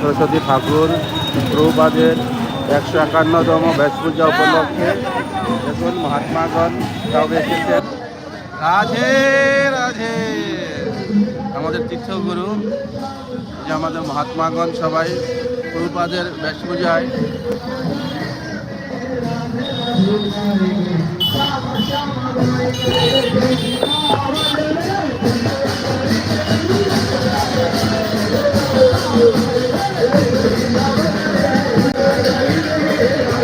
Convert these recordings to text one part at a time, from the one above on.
সরস্বতী ঠাকুর প্রভুপাদের একশো একান্নতম ব্যাস পূজা উপলক্ষে দেখুন মহাত্মাগণ সব এসেছেন রাধে রাধে আমাদের তীর্থগুরু যে আমাদের মহাত্মাগণ সবাই প্রভুপাদের ব্যাস পূজায় Thank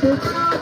Thank you.